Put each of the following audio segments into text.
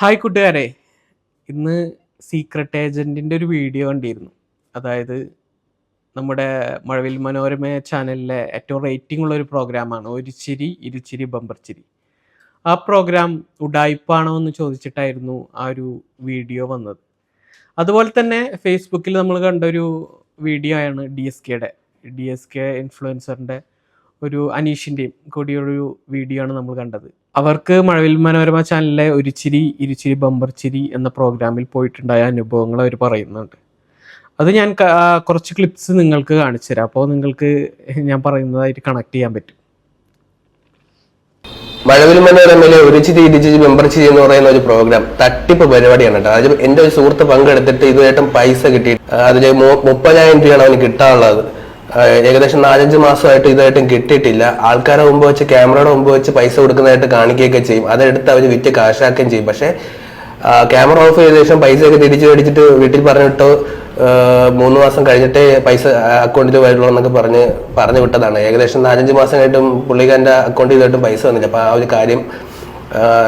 Hi കൂട്ടുകാരെ. ഇന്ന് secret ഏജന്റിന്റെ ഒരു വീഡിയോ കണ്ടിരുന്നു. അതായത് നമ്മുടെ മഴവിൽ മനോരമ ചാനലിലെ ഏറ്റവും റേറ്റിംഗ് ഉള്ള ഒരു പ്രോഗ്രാമാണ് ഒരു ചിരി ഇരുചിരി ബമ്പർ ചിരി. ആ പ്രോഗ്രാം ഉഡായിപ്പാണോ എന്ന് ചോദിച്ചിട്ടായിരുന്നു ആ ഒരു വീഡിയോ വന്നത്. അതുപോലെ തന്നെ ഫേസ്ബുക്കിൽ നമ്മൾ കണ്ടൊരു വീഡിയോ ആണ് ഡി എസ് കെയുടെ ഡി എസ് കെ ഇൻഫ്ലുവൻസറിന്റെ ഒരു അനീഷിന്റെയും കൂടിയൊരു വീഡിയോ ആണ് നമ്മൾ കണ്ടത്. അവർക്ക് മഴവിൽ മനോരമ ചാനലിലെ ഒരു ചിരി ഇരുചിരി ബമ്പർ ചിരി എന്ന പ്രോഗ്രാമിൽ പോയിട്ടുണ്ടായ അനുഭവങ്ങൾ അവർ പറയുന്നുണ്ട്. അത് ഞാൻ കുറച്ച് ക്ലിപ്സ് നിങ്ങൾക്ക് കാണിച്ചു തരാം. അപ്പോൾ നിങ്ങൾക്ക് ഞാൻ പറയുന്നതായിട്ട് കണക്ട് ചെയ്യാൻ പറ്റും. മഴവിൽ മനോരമയിലെ ഒരു ചിരി ഇരിച്ചിരി ബമ്പർ ചിരി എന്ന് പറയുന്ന ഒരു പ്രോഗ്രാം തട്ടിപ്പ് പരിപാടിയാണ് കേട്ടോ. അതായത് എന്റെ ഒരു സുഹൃത്ത് പങ്കെടുത്തിട്ട് ഇതുവരെയായിട്ടും പൈസ കിട്ടി അതിൽ മുപ്പതിനായിരം രൂപയാണ് അവന് കിട്ടാനുള്ളത്. ഏകദേശം നാലഞ്ച് മാസമായിട്ട് ഇതായിട്ടും കിട്ടിയിട്ടില്ല. ആൾക്കാരെ മുമ്പ് വെച്ച് ക്യാമറയുടെ മുമ്പ് വെച്ച് പൈസ കൊടുക്കുന്നതായിട്ട് കാണിക്കുകയൊക്കെ ചെയ്യും. അതെടുത്ത് അവർ വിറ്റ് കാശാക്കുകയും ചെയ്യും. പക്ഷേ ക്യാമറ ഓഫ് ചെയ്ത ശേഷം പൈസയൊക്കെ തിരിച്ചു മേടിച്ചിട്ട് വീട്ടിൽ പറഞ്ഞിട്ട് മൂന്ന് മാസം കഴിഞ്ഞിട്ടേ പൈസ അക്കൗണ്ടിൽ വരുള്ളൂ എന്നൊക്കെ പറഞ്ഞ് പറഞ്ഞു വിട്ടതാണ്. ഏകദേശം നാലഞ്ച് മാസം കഴിഞ്ഞിട്ടും പുള്ളിക്കാരന്റെ അക്കൗണ്ടിൽ ഇതായിട്ടും പൈസ വന്നില്ല. അപ്പോൾ ആ ഒരു കാര്യം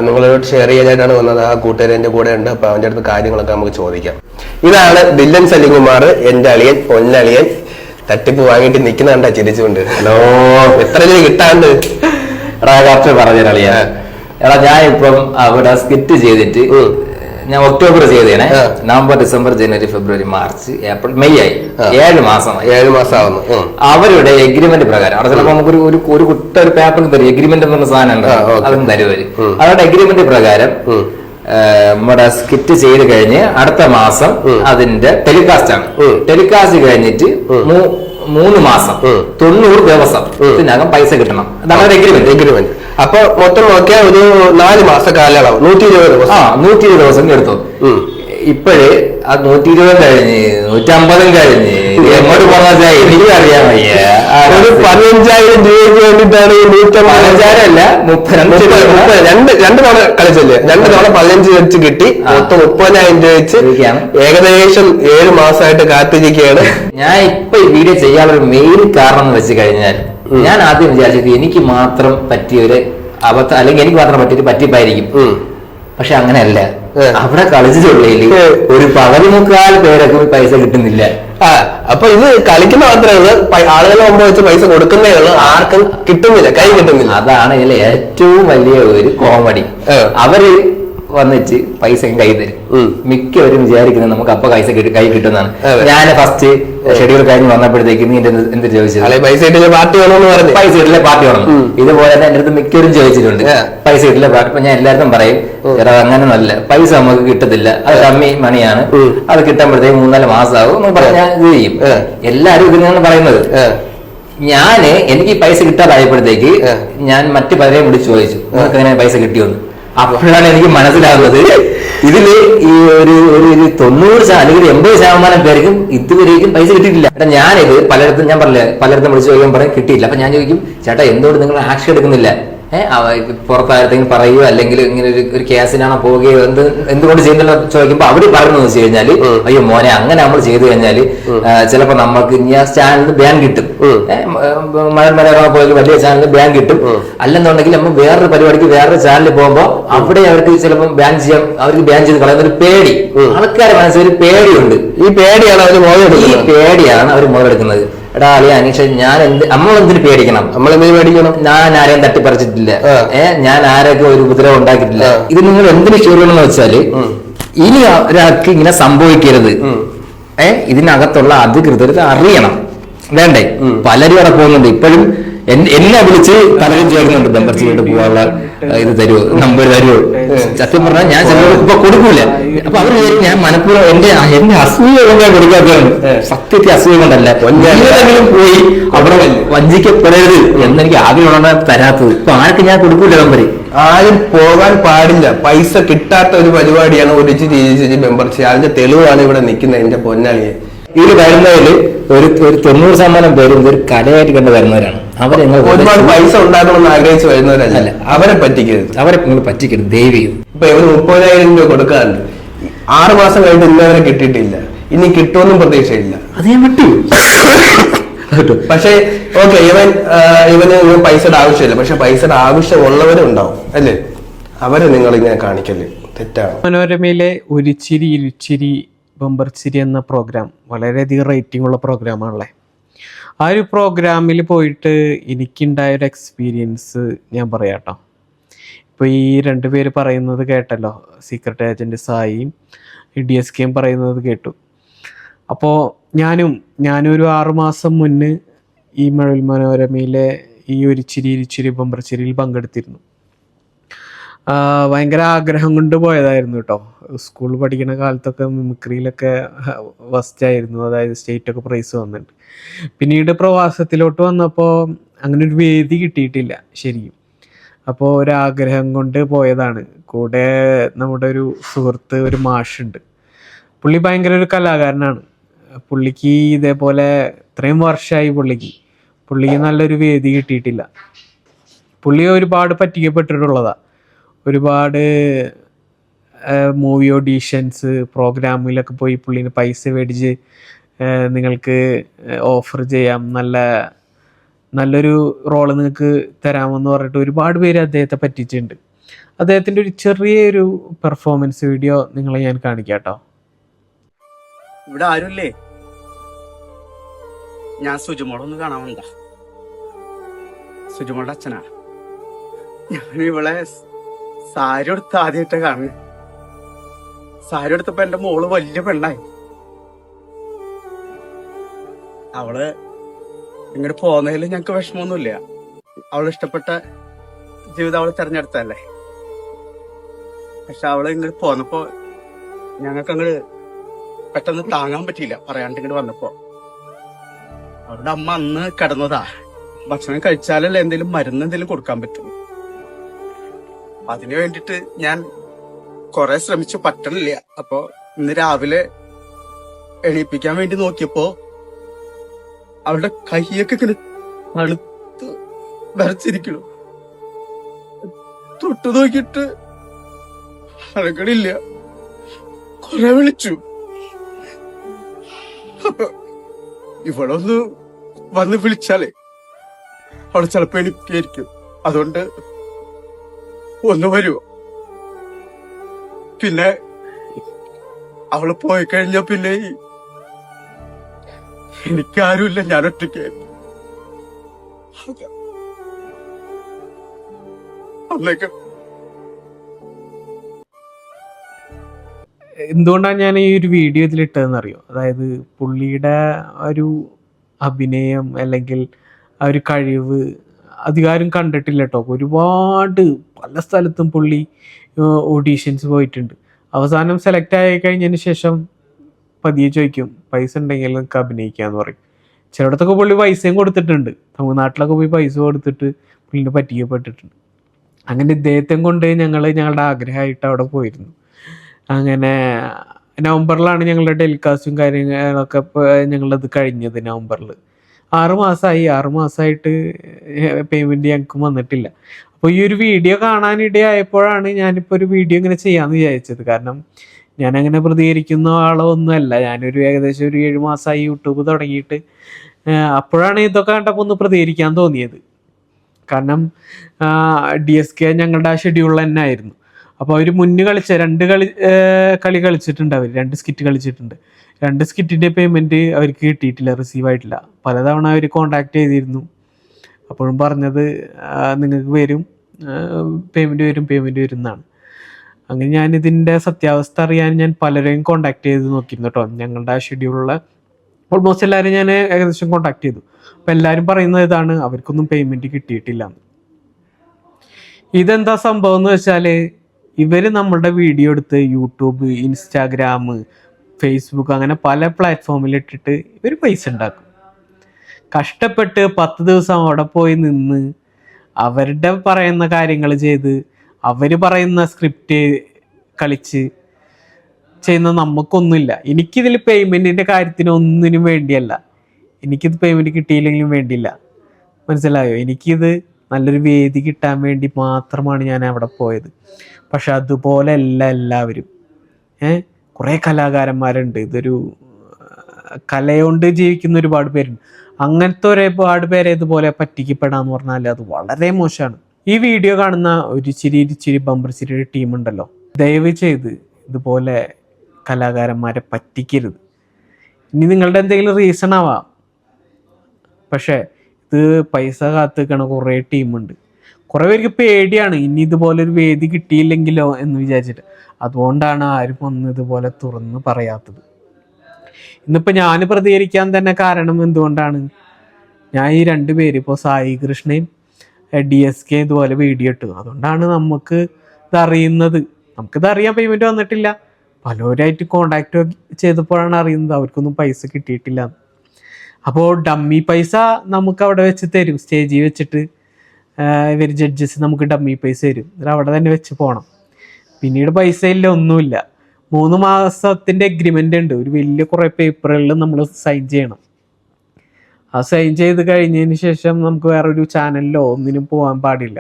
നിങ്ങളോട് ഷെയർ ചെയ്യാനായിട്ടാണ് വന്നത്. ആ കൂട്ടുകാരൻ എന്റെ കൂടെ ഉണ്ട്. അപ്പോൾ അവന്റെ അടുത്ത് കാര്യങ്ങളൊക്കെ നമുക്ക് ചോദിക്കാം. ഇതാണ് ദില്ലൻ സലിംകുമാർ എന്റെ അളിയൻ പൊന്നളിയൻ. തട്ടിപ്പ് വാങ്ങിട്ട് നിക്കുന്ന കണ്ടാ ചിരിച്ചുകൊണ്ട്. ഹലോ എത്ര രൂപ കിട്ടാണ്ട്? എടാ കുറച്ച് പറഞ്ഞിരളിയാ എടാ ഞാൻ ഇപ്പം അവിടെ സ്കിറ്റ് ചെയ്തിട്ട്. ഞാൻ October ചെയ്തേനെ. November December January February March April May ആയി. ഏഴ് മാസം ഏഴ് മാസം ആവുന്നു. അവരുടെ എഗ്രിമെന്റ് പ്രകാരം അവിടെ ചിലപ്പോ നമുക്ക് ഒരു ഒരു കുട്ട ഒരു പേപ്പർ തരും. എഗ്രിമെന്റ് എന്ന് പറഞ്ഞ സാധനം ഉണ്ട് അതും തരുവര്. അവരുടെ എഗ്രിമെന്റ് പ്രകാരം നമ്മുടെ സ്കിറ്റ് ചെയ്ത് കഴിഞ്ഞ് അടുത്ത മാസം അതിന്റെ ടെലികാസ്റ്റ് ആണ്. ടെലികാസ്റ്റ് കഴിഞ്ഞിട്ട് മൂന്ന് മാസം. തൊണ്ണൂറ് ദിവസം ഇതിനകം പൈസ കിട്ടണം. അതാണ് ഒരു എഗ്രിമെന്റ് എഗ്രിമെന്റ് അപ്പൊ മൊത്തം നോക്കിയാൽ ഒരു നാല് മാസ കാലയളവ് നൂറ്റി ഇരുപത് ദിവസം. ആ നൂറ്റി ഇരുപത് ദിവസം എടുത്തു. ഇപ്പോഴേ ആ നൂറ്റി ഇരുപതും കഴിഞ്ഞ് നൂറ്റമ്പതും കഴിഞ്ഞ് എങ്ങോട്ട് വയ്യ. ഒരു. പതിനഞ്ചായിരം രൂപയ്ക്ക് വേണ്ടിയിട്ടാണ് ഈ നൂറ്റമ്പത് പതിനഞ്ചായിരം അല്ല മുപ്പത് മുപ്പത്, മുപ്പത്, രണ്ട് രണ്ട് തവണ കളിച്ചല്ലേ? രണ്ട് തവണ പതിനഞ്ച് വെച്ച് കിട്ടി. മൊത്തം മുപ്പതിനായിരം രൂപ വെച്ച്. ഏകദേശം ഏഴ് മാസമായിട്ട് കാത്തിരിക്കുകയാണ്. ഞാൻ ഇപ്പൊ ഈ വീഡിയോ ചെയ്യാനുള്ള മെയിൻ കാരണം എന്ന് വെച്ച് കഴിഞ്ഞാൽ ഞാൻ ആദ്യം വിചാരിച്ചത് എനിക്ക് മാത്രം പറ്റിയ ഒരു അബദ്ധം അല്ലെങ്കിൽ എനിക്ക് മാത്രം പറ്റിയൊരു പറ്റിപ്പായിരിക്കും. പക്ഷെ അങ്ങനെയല്ല. അവിടെ കളിച്ചു ഏ. ഒരു പതിമുക്കാൽ പേരൊക്കെ പൈസ കിട്ടുന്നില്ല. അപ്പൊ ഇത് കളിക്കുന്ന മാത്രമേ ഉള്ളൂ. ആളുകളെ മുമ്പ് വെച്ച് പൈസ കൊടുക്കുന്നേ ഉള്ളൂ. ആർക്കും കിട്ടുന്നില്ല കൈ കിട്ടുന്നില്ല. അതാണ് ഇതിലെ ഏറ്റവും വലിയ ഒരു കോമഡി അവർ വന്നിട്ട് പൈസ കൈ തരും. മിക്കവരും വിചാരിക്കുന്നത് നമുക്ക് അപ്പൊ പൈസ കൈ കിട്ടുന്നതാണ്. ഞാൻ ഫസ്റ്റ് ഷെഡ്യൂൾ കഴിഞ്ഞ് വന്നപ്പോഴത്തേക്ക് നീ എന്റെ എന്ത് ചോദിച്ചത്? പൈസ ഇട്ടില്ല പാർട്ടി വേണമെന്ന് പറഞ്ഞു. പൈസ പാർട്ടി വേണം ഇതുപോലെ തന്നെ എന്റെ അടുത്ത് മിക്കവരും ചോദിച്ചിട്ടുണ്ട്. പൈസ കിട്ടില്ല പാർട്ടി? ഞാൻ എല്ലാവർക്കും പറയും ചേട്ടാ അങ്ങനെ നല്ല പൈസ നമുക്ക് കിട്ടത്തില്ല. അത് കമ്മി മണിയാണ്. അത് കിട്ടുമ്പോഴത്തേക്ക് മൂന്നാൽ മാസമാകും എന്ന് പറഞ്ഞാൽ ഞാൻ ഇത് ചെയ്യും. എല്ലാവരും എല്ലാരും ഇതിനാണ് പറയുന്നത്. ഞാൻ എനിക്ക് പൈസ കിട്ടാതായപ്പോഴത്തേക്ക്. ഞാൻ മറ്റു പലരെയും വിളിച്ച് ചോദിച്ചു നിങ്ങൾക്ക് എങ്ങനെ പൈസ കിട്ടിയോന്ന്? അപ്പോഴാണ് എനിക്ക് മനസ്സിലാകുന്നത്. ഇതിൽ ഈ ഒരു ഒരു തൊണ്ണൂറ് അല്ലെങ്കിൽ എൺപത് ശതമാനം പേർക്കും ഇതുവരേക്കും പൈസ കിട്ടിയിട്ടില്ല. ഏട്ടാ ഞാനിത് പലയിടത്തും ഞാൻ പറഞ്ഞില്ല പലയിടത്തും വിളിച്ച് ചോദിക്കാൻ പറയും കിട്ടിയില്ല അപ്പൊ ഞാൻ ചോദിക്കും ചേട്ടാ എന്തുകൊണ്ട് നിങ്ങൾ ആക്ഷൻ എടുക്കുന്നില്ല? പുറത്താരത്തെങ്കിലും പറയുകയോ അല്ലെങ്കിൽ ഇങ്ങനെ ഒരു ഒരു കേസിനാണോ പോവുകയോ എന്ത് എന്തുകൊണ്ട് ചെയ്യുന്നില്ല ചോദിക്കുമ്പോൾ അവർ പറയുന്നത് വെച്ച് കഴിഞ്ഞാൽ അയ്യോ മോനെ അങ്ങനെ നമ്മൾ ചെയ്തു കഴിഞ്ഞാൽ ചിലപ്പോ നമുക്ക് ഇനി ആ ചാനലിന് ബാൻ കിട്ടും. മഴ പോലെ വലിയ ചാനലിന് ബാൻ കിട്ടും. അല്ലെന്നുണ്ടെങ്കിൽ നമ്മൾ വേറൊരു പരിപാടിക്ക് വേറൊരു ചാനലിൽ പോകുമ്പോൾ അവിടെ അവർക്ക് ചിലപ്പോൾ ബാൻ ചെയ്യാം അവർക്ക് ബാൻ ചെയ്ത് കളയുന്ന ഒരു പേടി. ആൾക്കാരെ മനസ്സിൽ ഒരു പേടിയുണ്ട്. ഈ പേടിയാണ് അവർ ഈ മോഹം പേടിയാണ് അവർ മുതലെടുക്കുന്നത്. എടാ അളിയ അനീഷ ഞാൻ എന്ത് നമ്മൾ എന്തിനു പേടിക്കണം? നമ്മൾ എന്തിനു പേടിക്കണം? ഞാൻ ആരെയും തട്ടിപ്പറിച്ചിട്ടില്ല. ഏർ ഞാൻ ആരൊക്കെ ഒരു ഉപദ്രവം ഉണ്ടാക്കിയിട്ടില്ല. ഇത് നിങ്ങൾ എന്തിനു ചെയ്യണമെന്ന് വെച്ചാൽ ഇനി ഒരാൾക്ക് ഇങ്ങനെ സംഭവിക്കരുത്. ഏഹ് ഇതിനകത്തുള്ള അധികൃതർ അറിയണം. വേണ്ടേ? പലരും അവിടെ പോകുന്നുണ്ട്. ഇപ്പോഴും എന്നെ വിളിച്ച് പലരും ചേർന്നുണ്ട് ബമ്പർച്ചിലോട്ട് പോകാനുള്ള പോവാനുള്ള ഇത് തരുമോ നമ്പർ തരുമോ സത്യം പറഞ്ഞാൽ ഞാൻ ചിലപ്പോൾ ഇപ്പൊ കൊടുക്കൂല. അപ്പൊ അവർ ഞാൻ മനഃപൂർവം എന്റെ എന്റെ അസൂയ കൊണ്ടാണ് കൊടുക്കാത്തതാണ് സത്യത്തെ അസൂയ കൊണ്ടല്ല. എന്തെങ്കിലും പോയി അവിടെ വഞ്ചിക്കപ്പെടരുത് എന്നെനിക്ക് ആഗ്രഹമുള്ള തരാത്തത്. ഇപ്പൊ ആർക്ക് ഞാൻ കൊടുക്കൂല നമ്പർ ആരും പോകാൻ പാടില്ല. പൈസ കിട്ടാത്ത ഒരു പരിപാടിയാണ് ഒരു ചിരി മെമ്പർഷിപ്പ്. അതിന്റെ തെളിവാണ് ഇവിടെ നിൽക്കുന്നത് എന്റെ പൊന്നാളിയെ ഇവർ വരുന്നതിൽ ഒരു ഒരു തൊണ്ണൂറ് ശതമാനം പേരും ഇതൊരു കലയായിട്ട് കണ്ട് വരുന്നവരാണ്. അവരെ ഒരുപാട് പൈസ ഉണ്ടാക്കണമെന്ന് ആഗ്രഹിച്ചു വരുന്നവരല്ല. അവരെ പറ്റിക്കരുത്. അവരെ നിങ്ങൾ പറ്റിക്കരുത്. ദൈവീകം ഇപ്പൊ ഇവർ മുപ്പതിനായിരം രൂപ കൊടുക്കാറുണ്ട്. ആറു മാസം കഴിഞ്ഞിട്ട് ഇന്നവരെ കിട്ടിയിട്ടില്ല. ഇനി കിട്ടുമെന്നും പ്രതീക്ഷയില്ല. അത് ഞാൻ വിട്ടു. പക്ഷേ ഓക്കെ ഇവൻ ഇവന് പൈസയുടെ ആവശ്യമില്ല. പക്ഷെ പൈസയുടെ ആവശ്യമുള്ളവരും ഉണ്ടാവും. അല്ലേ? അവരെ നിങ്ങൾ ഇങ്ങനെ കാണിക്കല്ലേ തെറ്റാണ്. മനോരമയിലെ ഒരു ചിരി ഇരുച്ചിരി ബമ്പർ ചിരി എന്ന പ്രോഗ്രാം വളരെയധികം റേറ്റിംഗ് ഉള്ള പ്രോഗ്രാമാണല്ലേ ആ ഒരു പ്രോഗ്രാമിൽ പോയിട്ട് എനിക്കുണ്ടായ ഒരു എക്സ്പീരിയൻസ് ഞാൻ പറയാട്ടോ കേട്ടോ. ഇപ്പോൾ ഈ രണ്ട് പേര് പറയുന്നത് കേട്ടല്ലോ. സീക്രട്ട് ഏജന്റ് സായിയും ഡി എസ് കെയും പറയുന്നത് കേട്ടു. അപ്പോൾ ഞാനും ഞാനൊരു ആറുമാസം മുന്നേ ഈ മഴവിൽ മനോരമയിലെ ഈ ഒരു ചിരി ഇരുച്ചിരി ബമ്പർ ചിരിയിൽ പങ്കെടുത്തിരുന്നു. ഭയങ്കര ആഗ്രഹം കൊണ്ട് പോയതായിരുന്നു കേട്ടോ സ്കൂൾ പഠിക്കുന്ന കാലത്തൊക്കെ മിമിക്രിയിലൊക്കെ ഫസ്റ്റ് ആയിരുന്നു. അതായത് സ്റ്റേറ്റ് ഒക്കെ പ്രൈസ് വന്നിട്ട്. പിന്നീട് പ്രവാസത്തിലോട്ട് വന്നപ്പോൾ അങ്ങനെ ഒരു വേദി കിട്ടിയിട്ടില്ല ശരിക്കും. അപ്പോൾ ഒരാഗ്രഹം കൊണ്ട് പോയതാണ്. കൂടെ നമ്മുടെ ഒരു സുഹൃത്ത് ഒരു മാഷുണ്ട്. പുള്ളി ഭയങ്കര ഒരു കലാകാരനാണ്. പുള്ളിക്ക് ഇതേപോലെ ഇത്രയും വർഷമായി പുള്ളിക്ക്. പുള്ളിക്ക് നല്ലൊരു വേദി കിട്ടിയിട്ടില്ല. പുള്ളി ഒരുപാട് പറ്റിക്കപ്പെട്ടിട്ടുള്ളതാ. ഒരുപാട് മൂവി ഓഡീഷൻസ് പ്രോഗ്രാമിലൊക്കെ പോയി പുള്ളിന് പൈസ മേടിച്ച് നിങ്ങൾക്ക് ഓഫർ ചെയ്യാം. നല്ല നല്ലൊരു റോൾ നിങ്ങൾക്ക് തരാമെന്ന് പറഞ്ഞിട്ട് ഒരുപാട് പേര് അദ്ദേഹത്തെ പറ്റിച്ചിട്ടുണ്ട്. അദ്ദേഹത്തിന്റെ ഒരു ചെറിയൊരു പെർഫോമൻസ് വീഡിയോ നിങ്ങളെ ഞാൻ കാണിക്കാം കേട്ടോ. ഇവിടെ ആരുമില്ലേ ഞാൻ സുജുമോളൊന്ന് കാണാൻ വേണ്ട സുജുമോളുടെ അച്ഛനാ. ഞാൻ ഇവളെ സാരി എടുത്ത് ആദ്യമായിട്ട് കാണുന്നത് സാരി എടുത്തപ്പോ എന്റെ മോൾ വലിയ പെണ്ണായി. അവൾ ഇങ്ങോട്ട് പോന്നതിൽ ഞങ്ങക്ക് വിഷമമൊന്നുമില്ല അവൾ ഇഷ്ടപ്പെട്ട ജീവിതം അവൾ തെരഞ്ഞെടുത്തല്ലേ പക്ഷെ അവൾ ഇങ്ങോട്ട് പോന്നപ്പോ ഞങ്ങൾക്ക് അങ്ങോട്ട് പെട്ടെന്ന് താങ്ങാൻ പറ്റിയില്ല പറയാണ്ട് ഇങ്ങോട്ട് വന്നപ്പോ. അവരുടെ അമ്മ അന്ന് കിടന്നതാ. ഭക്ഷണം കഴിച്ചാലല്ലേ എന്തെങ്കിലും മരുന്ന് എന്തെങ്കിലും കൊടുക്കാൻ പറ്റും. അതിനു വേണ്ടിട്ട് ഞാൻ കുറെ ശ്രമിച്ചു പറ്റണില്ല. അപ്പൊ ഇന്ന് രാവിലെ എണീപ്പിക്കാൻ വേണ്ടി നോക്കിയപ്പോ അവളുടെ കൈയൊക്കെ ഇങ്ങനെ തണുത്ത് വരച്ചിരിക്കണു തൊട്ടു നോക്കിയിട്ട് അനക്കണില്ല കൊറേ വിളിച്ചു. ഇവളൊന്ന് വന്ന് വിളിച്ചാലേ അവൾ ചിലപ്പോ എനിക്കായിരിക്കും അതുകൊണ്ട് ഒന്ന് വരുമോ പിന്നെ അവൾ പോയി കഴിഞ്ഞ പിന്നെ എനിക്കാരുമില്ല ഞാൻ ഒറ്റയ്ക്ക്. അന്നേക്ക് എന്തുകൊണ്ടാണ് ഞാൻ ഈ ഒരു വീഡിയോ ഇതിലിട്ടതെന്ന് അറിയോ അതായത് പുള്ളിയുടെ ഒരു അഭിനയം അല്ലെങ്കിൽ ആ ഒരു കഴിവ് അധികാരം കണ്ടിട്ടില്ല കേട്ടോ ഒരുപാട് പല സ്ഥലത്തും പുള്ളി ഓഡീഷൻസ് പോയിട്ടുണ്ട്. അവസാനം സെലക്ട് ആയി കഴിഞ്ഞതിന് ശേഷം പതിയെ ചോദിക്കും പൈസ ഉണ്ടെങ്കിൽ നിങ്ങൾക്ക് അഭിനയിക്കാന്ന് പറയും. ചിലയിടത്തൊക്കെ പുള്ളി പൈസയും കൊടുത്തിട്ടുണ്ട്. തമിഴ്നാട്ടിലൊക്കെ പോയി പൈസ കൊടുത്തിട്ട് പുള്ളിനെ പറ്റിക്കപ്പെട്ടിട്ടുണ്ട്. അങ്ങനെ ഇദ്ദേഹത്തെ കൊണ്ട് ഞങ്ങൾ ഞങ്ങളുടെ ആഗ്രഹമായിട്ട് അവിടെ പോയിരുന്നു. അങ്ങനെ നവംബറിലാണ് ഞങ്ങളുടെ ടെലികാസ്റ്റും കാര്യങ്ങളൊക്കെ ഞങ്ങളത് കഴിഞ്ഞത് നവംബറിൽ ആറ് ആറുമാസമായിട്ട് ആറ് മാസമായിട്ട് പേയ്മെന്റ് ഞങ്ങൾക്ക് വന്നിട്ടില്ല. അപ്പോൾ ഈ ഒരു വീഡിയോ കാണാനിടയായപ്പോഴാണ് ഞാനിപ്പോൾ ഒരു വീഡിയോ ഇങ്ങനെ ചെയ്യാമെന്ന് വിചാരിച്ചത്. കാരണം ഞാൻ അങ്ങനെ പ്രതികരിക്കുന്ന ആളോ ഒന്നുമല്ല ഞാനൊരു ഏകദേശം ഒരു ഏഴ് മാസമായി യൂട്യൂബ് തുടങ്ങിയിട്ട് അപ്പോഴാണ് ഇതൊക്കെ കണ്ടപ്പോൾ ഒന്ന് പ്രതികരിക്കാൻ തോന്നിയത്. കാരണം ഡി എസ് കെ ഞങ്ങളുടെ ആ ഷെഡ്യൂൾ തന്നെ ആയിരുന്നു. അപ്പോൾ അവർ മുന്നേ കളിച്ച രണ്ട് കളി കളി കളിച്ചിട്ടുണ്ട് അവർ രണ്ട് സ്കിറ്റ് കളിച്ചിട്ടുണ്ട്. രണ്ട് സ്കിറ്റിന്റെ പേയ്മെന്റ് അവർക്ക് കിട്ടിയിട്ടില്ല റിസീവ് ആയിട്ടില്ല. പലതവണ അവർ കോണ്ടാക്ട് ചെയ്തിരുന്നു. അപ്പോഴും പറഞ്ഞത് നിങ്ങൾക്ക് വരും. പേയ്മെന്റ് വരും പേയ്മെന്റ് വരും എന്നാണ്. അങ്ങനെ ഞാൻ ഇതിന്റെ സത്യാവസ്ഥ അറിയാൻ ഞാൻ പലരെയും കോണ്ടാക്ട് ചെയ്ത് നോക്കിയിരുന്നു കേട്ടോ. ഞങ്ങളുടെ ഷെഡ്യൂളിലുള്ള ഓൾമോസ്റ്റ് എല്ലാവരും ഞാൻ ഏകദേശം കോണ്ടാക്ട് ചെയ്തു. അപ്പോൾ എല്ലാവരും പറയുന്നത് ഇതാണ് അവർക്കൊന്നും പേയ്മെന്റ് കിട്ടിയിട്ടില്ല. ഇതെന്താ സംഭവം എന്ന് വെച്ചാൽ ഇവർ നമ്മളുടെ വീഡിയോ എടുത്ത് യൂട്യൂബ് ഇൻസ്റ്റാഗ്രാം ഫേസ്ബുക്ക് അങ്ങനെ പല പ്ലാറ്റ്ഫോമിൽ ഇട്ടിട്ട് ഇവർ പൈസ ഉണ്ടാക്കും കഷ്ടപ്പെട്ട് പത്ത് ദിവസം അവിടെ പോയി നിന്ന് അവരുടെ പറയുന്ന കാര്യങ്ങൾ ചെയ്ത് അവർ പറയുന്ന സ്ക്രിപ്റ്റ് കളിച്ച് ചെയ്യുന്ന നമുക്കൊന്നുമില്ല എനിക്കിതിൽ പേയ്മെന്റിന്റെ കാര്യത്തിന് ഒന്നിനും വേണ്ടിയല്ല. എനിക്കിത് പേയ്മെന്റ് കിട്ടിയില്ലെങ്കിലും വേണ്ടിയില്ല. മനസ്സിലായോ? എനിക്കിത് നല്ലൊരു വേദി കിട്ടാൻ വേണ്ടി മാത്രമാണ് ഞാൻ അവിടെ പോയത്. പക്ഷെ അതുപോലെ അല്ല എല്ലാവരും. ഏ കുറേ കലാകാരന്മാരുണ്ട്. ഇതൊരു കലയോണ്ട് ജീവിക്കുന്ന ഒരുപാട് പേരുണ്ട്. അങ്ങനത്തെ ഒരുപാട് പേരെ ഇതുപോലെ പറ്റിക്കപ്പെടാന്ന് പറഞ്ഞാൽ അത് വളരെ മോശമാണ് ഈ വീഡിയോ കാണുന്ന ഒരു ചിരി ചിരി ബമ്പർ ചിരിയുടെ ടീം ഉണ്ടല്ലോ ദയവ് ചെയ്ത് ഇതുപോലെ കലാകാരന്മാരെ പറ്റിക്കരുത്. ഇനി നിങ്ങളുടെ എന്തെങ്കിലും റീസൺ ആവാം. പക്ഷേ ഇത് പൈസ കാത്തുക്കണ കുറേ ടീമുണ്ട്. കുറേ പേർക്ക് പേടിയാണ് ഇനി ഇതുപോലെ ഒരു വേദി കിട്ടിയില്ലെങ്കിലോ എന്ന് വിചാരിച്ചിട്ട്. അതുകൊണ്ടാണ് ആരും ഒന്ന് ഇതുപോലെ തുറന്ന് പറയാത്തത്. ഇന്നിപ്പോൾ ഞാൻ പ്രതികരിക്കാൻ തന്നെ കാരണം എന്തുകൊണ്ടാണ്? ഞാൻ ഈ രണ്ട് പേര് ഇപ്പോൾ സായി കൃഷ്ണയും ഡി എസ് കെ ഇതുപോലെ വീഡിയോ ഇട്ടു. അതുകൊണ്ടാണ് നമുക്ക് ഇതറിയുന്നത്. നമുക്കിത് അറിയാൻ പേയ്മെന്റ് വന്നിട്ടില്ല. പലവരായിട്ട് കോണ്ടാക്ട് ചെയ്തപ്പോഴാണ് അറിയുന്നത് അവർക്കൊന്നും പൈസ കിട്ടിയിട്ടില്ല അപ്പോൾ ഡമ്മി പൈസ നമുക്ക് അവിടെ വെച്ച് തരും. സ്റ്റേജിൽ വെച്ചിട്ട് ഇവർ ജഡ്ജസ് നമുക്ക് ഡമ്മി പൈസ തരും. എന്നിട്ട് അവിടെ തന്നെ വെച്ച് പോകണം പിന്നീട് പൈസ ഇല്ല ഒന്നുമില്ല. മൂന്ന് മാസത്തിന്റെ എഗ്രിമെന്റ് ഉണ്ട്. ഒരു വലിയ കുറേ പേപ്പറുകളിൽ നമ്മൾ സൈൻ ചെയ്യണം. ആ സൈൻ ചെയ്ത് കഴിഞ്ഞതിന് ശേഷം നമുക്ക് വേറൊരു ചാനലിലോ ഒന്നിനും പോകാൻ പാടില്ല.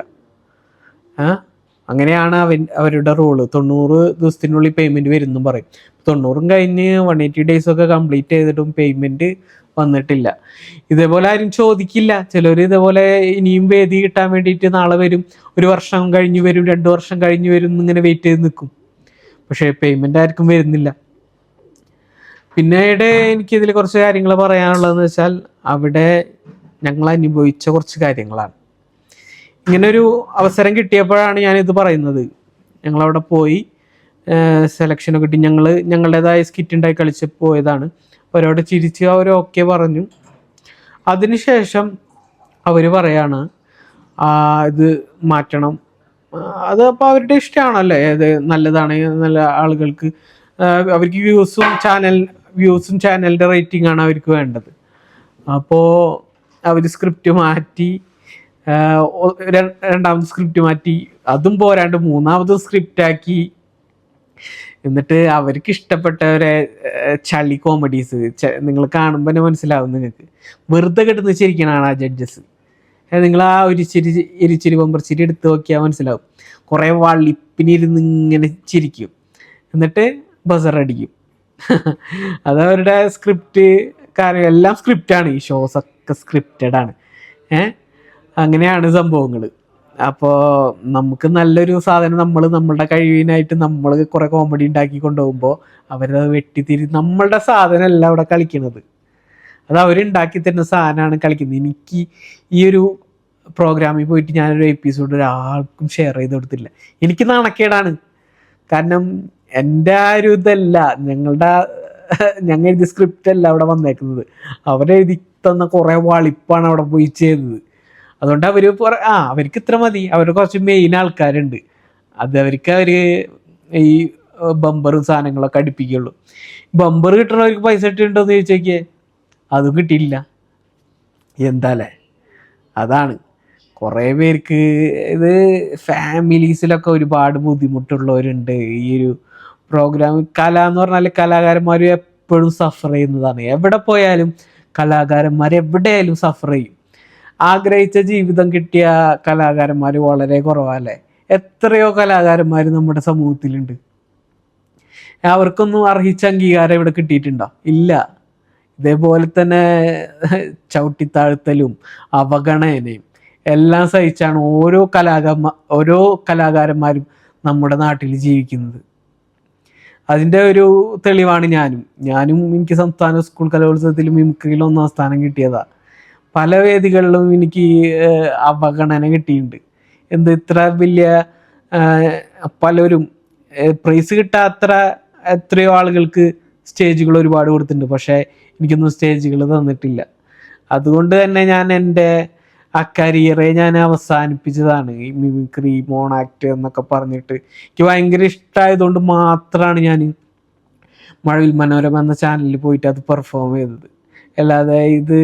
അങ്ങനെയാണ് അവൻ അവരുടെ റോൾ തൊണ്ണൂറ് ദിവസത്തിനുള്ളിൽ പേയ്മെന്റ് വരുന്നു പറയും. തൊണ്ണൂറും കഴിഞ്ഞ് വൺ എയ്റ്റി ഡേയ്സൊക്കെ കംപ്ലീറ്റ് ചെയ്തിട്ടും പേയ്മെന്റ് വന്നിട്ടില്ല. ഇതേപോലെ ആരും ചോദിക്കില്ല. ചിലർ ഇതേപോലെ ഇനിയും വേദി കിട്ടാൻ വേണ്ടിയിട്ട് നാളെ വരും. ഒരു വർഷം കഴിഞ്ഞു വരും രണ്ട് വർഷം കഴിഞ്ഞു വരും ഇങ്ങനെ വെയിറ്റ് ചെയ്ത് നിൽക്കും. പക്ഷേ പേയ്മെന്റ് ആർക്കും വരുന്നില്ല. പിന്നീട് എനിക്കിതിൽ കുറച്ച് കാര്യങ്ങൾ പറയാനുള്ളതെന്ന് വെച്ചാൽ അവിടെ ഞങ്ങൾ അനുഭവിച്ച കുറച്ച് കാര്യങ്ങളാണ്. ഇങ്ങനൊരു അവസരം കിട്ടിയപ്പോഴാണ് ഞാനിത് പറയുന്നത്. ഞങ്ങളവിടെ പോയി സെലക്ഷനൊക്കെ കിട്ടി. ഞങ്ങൾ ഞങ്ങളുടേതായ സ്കിറ്റ് ഉണ്ടായി കളിച്ച് പോയതാണ്. അവരോട് ചിരിച്ച് അവർ ഓക്കെ പറഞ്ഞു. അതിനുശേഷം അവർ പറയാണ് ഇത് മാറ്റണം. അത് അപ്പോൾ അവരുടെ ഇഷ്ടമാണല്ലേ ഏത് നല്ലതാണ് നല്ല ആളുകൾക്ക്. അവർക്ക് വ്യൂസും ചാനൽ വ്യൂസും ചാനലിന്റെ റേറ്റിംഗ് ആണ് അവർക്ക് വേണ്ടത്. അപ്പോൾ അവർ സ്ക്രിപ്റ്റ് മാറ്റി രണ്ടാമത് സ്ക്രിപ്റ്റ് മാറ്റി. അതും പോരാണ്ട് മൂന്നാമത് സ്ക്രിപ്റ്റ് ആക്കി. എന്നിട്ട് അവർക്ക് ഇഷ്ടപ്പെട്ടവരെ ചളി കോമഡീസ് നിങ്ങൾ കാണുമ്പോൾ തന്നെ മനസ്സിലാവും നിങ്ങൾക്ക്. വെറുതെ കിട്ടുന്ന ചിരിക്കണാണ് ആ ജഡ്ജസ് നിങ്ങൾ ആ ഒരു ചിരി എരിച്ചിരി ബമ്പർ ചിരി എടുത്ത് നോക്കിയാൽ മനസ്സിലാവും. കുറേ വള്ളിപ്പിനിരുന്ന് ഇങ്ങനെ ചിരിക്കും. എന്നിട്ട് ബസർ അടിക്കും. അതവരുടെ സ്ക്രിപ്റ്റ് കാര്യം. എല്ലാം സ്ക്രിപ്റ്റാണ് ഈ ഷോസൊക്കെ സ്ക്രിപ്റ്റഡ് ആണ്. ഏ അങ്ങനെയാണ് സംഭവങ്ങൾ അപ്പോൾ നമുക്ക് നല്ലൊരു സാധനം നമ്മൾ നമ്മളുടെ കഴിവിനായിട്ട് നമ്മൾ കുറെ കോമഡി ഉണ്ടാക്കി കൊണ്ടുപോകുമ്പോൾ അവരത് വെട്ടിത്തിരി നമ്മളുടെ സാധനമല്ല അവിടെ കളിക്കുന്നത് അത് അവരുണ്ടാക്കി തരുന്ന സാധനമാണ് കളിക്കുന്നത്. എനിക്ക് ഈ ഒരു പ്രോഗ്രാമിൽ പോയിട്ട് ഞാനൊരു എപ്പിസോഡ് ഒരാൾക്കും ഷെയർ ചെയ്ത് കൊടുത്തില്ല. എനിക്ക് നാണക്കേടാണ്. കാരണം എന്റെ ആ ഒരു ഇതല്ല. ഞങ്ങളുടെ ഞങ്ങൾ എഴുതിയ സ്ക്രിപ്റ്റ് അല്ല അവിടെ വന്നേക്കുന്നത്. അവരെഴുതി തന്ന കുറേ വളിപ്പാണ് അവിടെ പോയി ചെയ്തത്. അതുകൊണ്ട് അവർ ആ അവർക്ക് ഇത്ര മതി. അവർ കുറച്ച് മെയിൻ ആൾക്കാരുണ്ട്. അത് അവർക്ക് അവർ ഈ ബമ്പറും സാധനങ്ങളൊക്കെ അടുപ്പിക്കുള്ളൂ. ബമ്പർ കിട്ടണവർക്ക് പൈസ കിട്ടിയിട്ടുണ്ടോ എന്ന് ചോദിച്ചേക്കേ അതും കിട്ടിയില്ല. എന്താല്ലേ? അതാണ്. കുറേ പേർക്ക് ഇത് ഫാമിലീസിലൊക്കെ ഒരുപാട് ബുദ്ധിമുട്ടുള്ളവരുണ്ട്. ഈ ഒരു പ്രോഗ്രാം കല എന്ന് പറഞ്ഞാൽ കലാകാരന്മാർ എപ്പോഴും സഫർ ചെയ്യുന്നതാണ്. എവിടെ പോയാലും കലാകാരന്മാർ എവിടെയായാലും സഫർ ചെയ്യും. ആഗ്രഹിച്ച ജീവിതം കിട്ടിയ കലാകാരന്മാർ വളരെ കുറവല്ലേ എത്രയോ കലാകാരന്മാർ നമ്മുടെ സമൂഹത്തിലുണ്ട്. അവർക്കൊന്നും അർഹിച്ച അംഗീകാരം ഇവിടെ കിട്ടിയിട്ടുണ്ടോ? ഇല്ല. ഇതേപോലെ തന്നെ ചവിട്ടിത്താഴ്ത്തലും അവഗണനയും എല്ലാം സഹിച്ചാണ് ഓരോ കലാകാരന്മാ ഓരോ കലാകാരന്മാരും നമ്മുടെ നാട്ടിൽ ജീവിക്കുന്നത്. അതിന്റെ ഒരു തെളിവാണ് ഞാനും. ഞാനും എനിക്ക് സംസ്ഥാന സ്കൂൾ കലോത്സവത്തിലും മിമിക്രിയിൽ ഒന്നാം സ്ഥാനം കിട്ടിയതാ. പല വേദികളിലും എനിക്ക് അവഗണന കിട്ടിയിട്ടുണ്ട്. എന്ത് ഇത്ര വലിയ പലരും പ്രൈസ് കിട്ടാത്ര എത്രയോ ആളുകൾക്ക് സ്റ്റേജുകൾ ഒരുപാട് കൊടുത്തിട്ടുണ്ട്. പക്ഷേ എനിക്കൊന്നും സ്റ്റേജുകൾ തന്നിട്ടില്ല. അതുകൊണ്ട് തന്നെ ഞാൻ എന്റെ ആ കരിയറെ ഞാൻ അവസാനിപ്പിച്ചതാണ്. ഈ മിമിക്രി മോൺ ആക്ട് എന്നൊക്കെ പറഞ്ഞിട്ട് എനിക്ക് ഭയങ്കര ഇഷ്ടമായതുകൊണ്ട് മാത്രമാണ് ഞാൻ മഴവിൽ മനോരമ എന്ന ചാനലിൽ പോയിട്ട് അത് പെർഫോം ചെയ്തത്. അല്ലാതെ ഇത്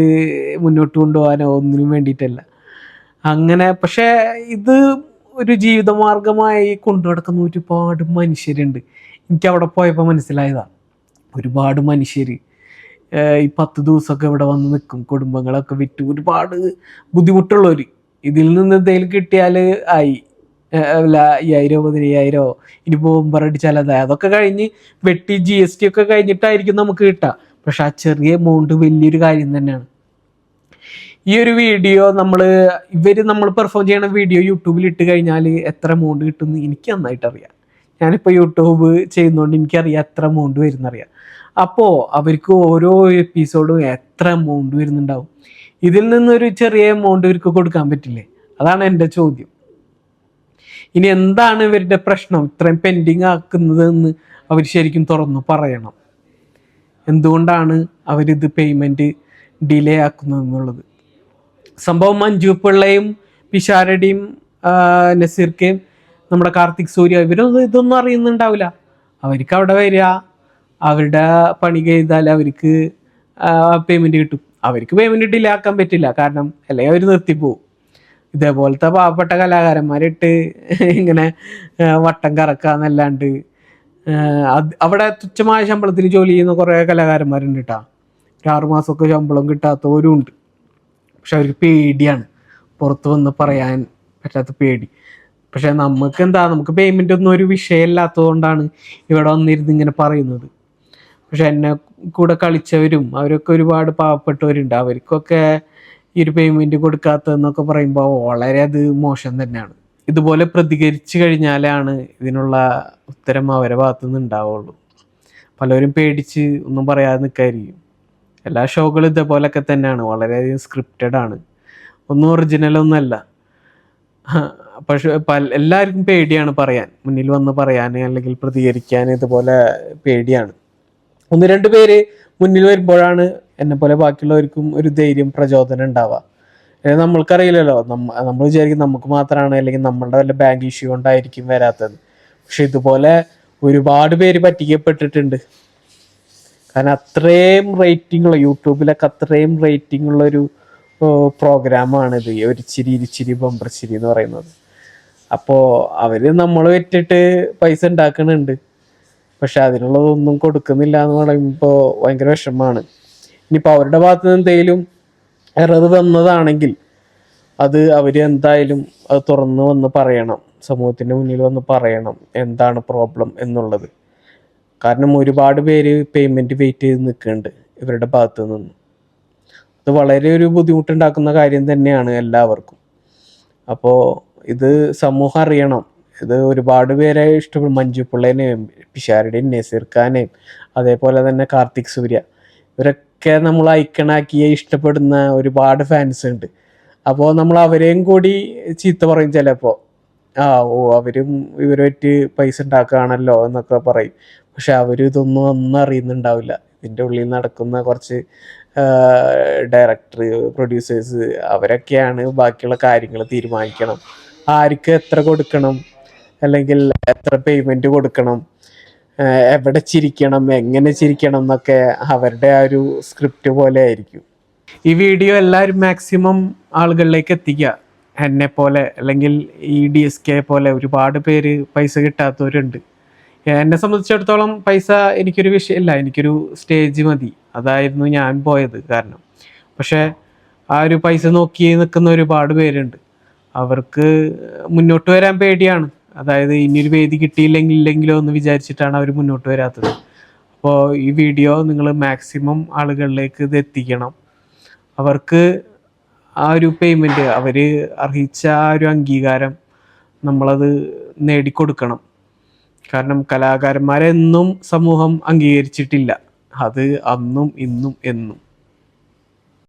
മുന്നോട്ട് കൊണ്ടുപോകാനോ ഒന്നിനും വേണ്ടിയിട്ടല്ല. അങ്ങനെ പക്ഷേ ഇത് ഒരു ജീവിതമാർഗമായി കൊണ്ടു നടക്കുന്ന ഒരുപാട് മനുഷ്യരുണ്ട്. എനിക്ക് അവിടെ പോയപ്പോൾ മനസ്സിലായതാ. ഒരുപാട് മനുഷ്യർ ഈ പത്ത് ദിവസമൊക്കെ ഇവിടെ വന്ന് നിൽക്കും കുടുംബങ്ങളൊക്കെ വിറ്റ് ഒരുപാട് ബുദ്ധിമുട്ടുള്ളവർ ഇതിൽ നിന്ന് എന്തെങ്കിലും കിട്ടിയാൽ ആയി. അല്ല അയ്യായിരോ പതിനയ്യായിരോ ഇനി ബോംബർ അടിച്ചാൽ അതായത് അതൊക്കെ കഴിഞ്ഞ് വെട്ടി ജി എസ് ടി ഒക്കെ കഴിഞ്ഞിട്ടായിരിക്കും നമുക്ക് കിട്ടുക പക്ഷെ ആ ചെറിയ എമൗണ്ട് വലിയൊരു കാര്യം തന്നെയാണ്. ഈ ഒരു വീഡിയോ നമ്മൾ ഇവർ നമ്മൾ പെർഫോം ചെയ്യണ വീഡിയോ യൂട്യൂബിൽ ഇട്ട് കഴിഞ്ഞാൽ എത്ര എമൗണ്ട് കിട്ടുമെന്ന് എനിക്ക് നന്നായിട്ട് അറിയാം. ഞാനിപ്പോൾ യൂട്യൂബ് ചെയ്യുന്നതുകൊണ്ട് എനിക്കറിയാം എത്ര എമൗണ്ട് വരുന്നറിയാം. അപ്പോൾ അവർക്ക് ഓരോ എപ്പിസോഡും എത്ര എമൗണ്ട് വരുന്നുണ്ടാവും. ഇതിൽ നിന്നൊരു ചെറിയ എമൗണ്ട് ഇവർക്ക് കൊടുക്കാൻ പറ്റില്ലേ? അതാണ് എന്റെ ചോദ്യം. ഇനി എന്താണ് ഇവരുടെ പ്രശ്നം? ഇത്രയും പെൻഡിങ് ആക്കുന്നതെന്ന് അവർ ശരിക്കും തുറന്നു പറയണം. എന്തുകൊണ്ടാണ് അവരിത് പേയ്മെന്റ് ഡിലേ ആക്കുന്നതെന്നുള്ളത് സംഭവം മഞ്ജു പിള്ളയും പിഷാരടിയും നസീർക്കയും നമ്മുടെ കാർത്തിക് സൂര്യ ഇവരൊന്നും ഇതൊന്നും അറിയുന്നുണ്ടാവില്ല. അവർക്ക് അവിടെ വരിക അവരുടെ പണി ചെയ്താൽ അവർക്ക് പേയ്മെന്റ് കിട്ടും. അവർക്ക് പേയ്മെന്റ് ഡിലേ ആക്കാൻ പറ്റില്ല. കാരണം അല്ലെങ്കിൽ അവർ നിർത്തിപ്പോവും ഇതേപോലത്തെ പാവപ്പെട്ട കലാകാരന്മാരിട്ട് ഇങ്ങനെ വട്ടം കറക്കാന്നല്ലാണ്ട് ആ, അത് അവിടെ തുച്ഛമായ ശമ്പളത്തിൽ ജോലി ചെയ്യുന്ന കുറേ കലാകാരന്മാരുണ്ട് കേട്ടോ ഒരു ആറുമാസമൊക്കെ ശമ്പളം കിട്ടാത്തവരും ഉണ്ട് പക്ഷെ അവർക്ക് പേടിയാണ്. പുറത്ത് വന്ന് പറയാൻ പറ്റാത്ത പേടി. പക്ഷെ നമുക്ക് എന്താ നമുക്ക് പേയ്മെന്റ് ഒന്നും ഒരു വിഷയമില്ലാത്തതുകൊണ്ടാണ് ഇവിടെ വന്നിരുന്ന് ഇങ്ങനെ പറയുന്നത്. പക്ഷെ എന്നെ കൂടെ കളിച്ചവരും അവരൊക്കെ ഒരുപാട് പാവപ്പെട്ടവരുണ്ട്. അവർക്കൊക്കെ ഈ ഒരു പേയ്മെന്റ് കൊടുക്കാത്തതെന്നൊക്കെ പറയുമ്പോൾ വളരെ അത് മോശം തന്നെയാണ്. ഇതുപോലെ പ്രതികരിച്ചു കഴിഞ്ഞാലാണ് ഇതിനുള്ള ഉത്തരം അവരെ ഭാഗത്തുനിന്ന് ഉണ്ടാവുള്ളൂ. പലരും പേടിച്ച് ഒന്നും പറയാതെ നിൽക്കായിരിക്കും എല്ലാ ഷോകളും ഇതേപോലൊക്കെ തന്നെയാണ്. വളരെയധികം സ്ക്രിപ്റ്റഡ് ആണ്. ഒന്നും ഒറിജിനൽ ഒന്നുമല്ല. പക്ഷെ പല എല്ലാവർക്കും പേടിയാണ് പറയാൻ. മുന്നിൽ വന്ന് പറയാൻ അല്ലെങ്കിൽ പ്രതികരിക്കാൻ ഇതുപോലെ പേടിയാണ്. ഒന്ന് രണ്ട് പേര് മുന്നിൽ വരുമ്പോഴാണ് എന്നെ പോലെ ബാക്കിയുള്ളവർക്കും ഒരു ധൈര്യം പ്രചോദനം ഉണ്ടാവുക. നമ്മൾക്കറിയില്ലല്ലോ. നമ്മ നമ്മൾ വിചാരിക്കും നമുക്ക് മാത്രമാണ് അല്ലെങ്കിൽ നമ്മളുടെ വല്ല ബാങ്ക് ഇഷ്യൂ കൊണ്ടായിരിക്കും വരാത്തത്. പക്ഷെ ഇതുപോലെ ഒരുപാട് പേര് പറ്റിക്കപ്പെട്ടിട്ടുണ്ട്. കാരണം അത്രയും റേറ്റിംഗ് ഉള്ള യൂട്യൂബിലൊക്കെ അത്രയും റേറ്റിംഗ് ഉള്ള ഒരു പ്രോഗ്രാമാണിത് ചിരി ഇരിച്ചിരി ചിരി എന്ന് പറയുന്നത്. അപ്പോൾ അവർ നമ്മൾ വെറ്റിട്ട് പൈസ ഉണ്ടാക്കുന്നുണ്ട്. പക്ഷെ അതിനുള്ളതൊന്നും കൊടുക്കുന്നില്ല എന്ന് പറയുമ്പോൾ ഭയങ്കര വിഷമമാണ്. ഇനിയിപ്പോൾ അവരുടെ ഭാഗത്ത് നിന്ന് എന്തെങ്കിലും എറർ വന്നതാണെങ്കിൽ അത് അവർ എന്തായാലും അത് തുറന്ന് വന്ന് പറയണം. സമൂഹത്തിന്റെ മുന്നിൽ വന്ന് പറയണം എന്താണ് പ്രോബ്ലം എന്നുള്ളത്. കാരണം ഒരുപാട് പേര് പേയ്മെന്റ് വെയിറ്റ് ചെയ്ത് നിൽക്കുന്നുണ്ട് ഇവരുടെ ഭാഗത്ത് നിന്ന് അത് വളരെ ഒരു ബുദ്ധിമുട്ടുണ്ടാക്കുന്ന കാര്യം തന്നെയാണ് എല്ലാവർക്കും. അപ്പോൾ ഇത് സമൂഹം അറിയണം. ഇത് ഒരുപാട് പേരെ ഇഷ്ടപ്പെടും. മഞ്ജു പിള്ളേനെയും പിഷാരുടെയും നസീർ ഖാനെയും അതേപോലെ തന്നെ കാർത്തിക് സൂര്യ. ഇവരൊക്കെ നമ്മൾ ഐക്കണാക്കിയ ഇഷ്ടപ്പെടുന്ന ഒരുപാട് ഫാൻസ് ഉണ്ട്. അപ്പോൾ നമ്മൾ അവരെയും കൂടി ചീത്ത പറയും ചിലപ്പോൾ ആ ഓ അവരും ഇവരുമായിട്ട് പൈസ ഉണ്ടാക്കുകയാണല്ലോ എന്നൊക്കെ പറയും. പക്ഷെ അവരും ഇതൊന്നും ഒന്നും അറിയുന്നുണ്ടാവില്ല. ഇതിന്റെ ഉള്ളിൽ നടക്കുന്ന കുറച്ച് ഡയറക്ടർ പ്രൊഡ്യൂസേഴ്സ് അവരൊക്കെയാണ് ബാക്കിയുള്ള കാര്യങ്ങൾ തീരുമാനിക്കണം. ആർക്ക് എത്ര കൊടുക്കണം? അല്ലെങ്കിൽ എത്ര പേയ്മെന്റ് കൊടുക്കണം? എവിടെ ചിരിക്കണം എങ്ങനെ ചിരിക്കണം എന്നൊക്കെ അവരുടെ ആ ഒരു സ്ക്രിപ്റ്റ് പോലെ ആയിരിക്കും. ഈ വീഡിയോ എല്ലാവരും മാക്സിമം ആളുകളിലേക്ക് എത്തിക്കുക. എന്നെ പോലെ അല്ലെങ്കിൽ ഈ ഡി എസ് കെ പോലെ ഒരുപാട് പേര് പൈസ കിട്ടാത്തവരുണ്ട്. എന്നെ സംബന്ധിച്ചിടത്തോളം പൈസ എനിക്കൊരു വിഷയമില്ല. എനിക്കൊരു സ്റ്റേജ് മതി. അതായിരുന്നു ഞാൻ പോയത് കാരണം. പക്ഷേ ആ ഒരു പൈസ നോക്കി നിൽക്കുന്ന ഒരുപാട് പേരുണ്ട്. അവർക്ക് മുന്നോട്ട് വരാൻ പേടിയാണ്. അതായത് ഇനിയൊരു വേദി കിട്ടിയില്ലെങ്കിൽ ഇല്ലെങ്കിലോ എന്ന് വിചാരിച്ചിട്ടാണ് അവർ മുന്നോട്ട് വരാത്തത്. അപ്പോൾ ഈ വീഡിയോ നിങ്ങൾ മാക്സിമം ആളുകളിലേക്ക് ഇത് എത്തിക്കണം. അവർക്ക് ആ ഒരു പേയ്മെന്റ് അവർ അർഹിച്ച ആ ഒരു അംഗീകാരം നമ്മളത് നേടിക്കൊടുക്കണം. കാരണം കലാകാരന്മാരെന്നും സമൂഹം അംഗീകരിച്ചിട്ടില്ല. അത് അന്നും ഇന്നും എന്നും.